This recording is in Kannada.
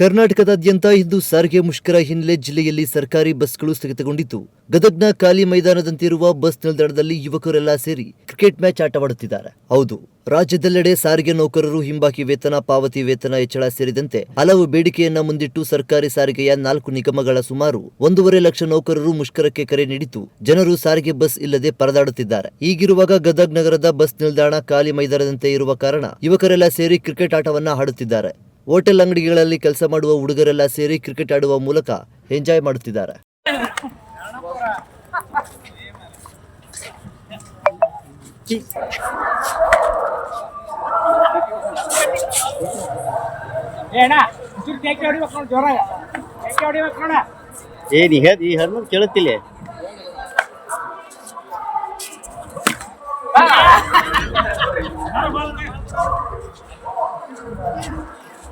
ಕರ್ನಾಟಕದಾದ್ಯಂತ ಇಂದು ಸಾರಿಗೆ ಮುಷ್ಕರ ಹಿನ್ನೆಲೆ ಜಿಲ್ಲೆಯಲ್ಲಿ ಸರ್ಕಾರಿ ಬಸ್ಗಳು ಸ್ಥಗಿತಗೊಂಡಿದ್ದು, ಗದಗ್ನ ಖಾಲಿ ಮೈದಾನದಂತಿರುವ ಬಸ್ ನಿಲ್ದಾಣದಲ್ಲಿ ಯುವಕರೆಲ್ಲ ಸೇರಿ ಕ್ರಿಕೆಟ್ ಮ್ಯಾಚ್ ಆಟವಾಡುತ್ತಿದ್ದಾರೆ. ಹೌದು, ರಾಜ್ಯದೆಲ್ಲೆಡೆ ಸಾರಿಗೆ ನೌಕರರು ಹಿಂಬಾಕಿ ವೇತನ, ಪಾವತಿ ವೇತನ ಹೆಚ್ಚಳ ಸೇರಿದಂತೆ ಹಲವು ಬೇಡಿಕೆಯನ್ನ ಮುಂದಿಟ್ಟು ಸರ್ಕಾರಿ ಸಾರಿಗೆಯ ನಾಲ್ಕು ನಿಗಮಗಳ ಸುಮಾರು ಒಂದೂವರೆ ಲಕ್ಷ ನೌಕರರು ಮುಷ್ಕರಕ್ಕೆ ಕರೆ ನೀಡಿದ್ದು, ಜನರು ಸಾರಿಗೆ ಬಸ್ ಇಲ್ಲದೆ ಪರದಾಡುತ್ತಿದ್ದಾರೆ. ಹೀಗಿರುವಾಗ ಗದಗ್ ನಗರದ ಬಸ್ ನಿಲ್ದಾಣ ಖಾಲಿ ಮೈದಾನದಂತೆ ಇರುವ ಕಾರಣ ಯುವಕರೆಲ್ಲ ಸೇರಿ ಕ್ರಿಕೆಟ್ ಆಟವನ್ನ ಆಡುತ್ತಿದ್ದಾರೆ. ಹೋಟೆಲ್ ಅಂಗಡಿಗಳಲ್ಲಿ ಕೆಲಸ ಮಾಡುವ ಹುಡುಗರೆಲ್ಲ ಸೇರಿ ಕ್ರಿಕೆಟ್ ಆಡುವ ಮೂಲಕ ಎಂಜಾಯ್ ಮಾಡುತ್ತಿದ್ದಾರೆ. ಏನ ಈ ಕೇಳುತ್ತಿಲ್ಲ.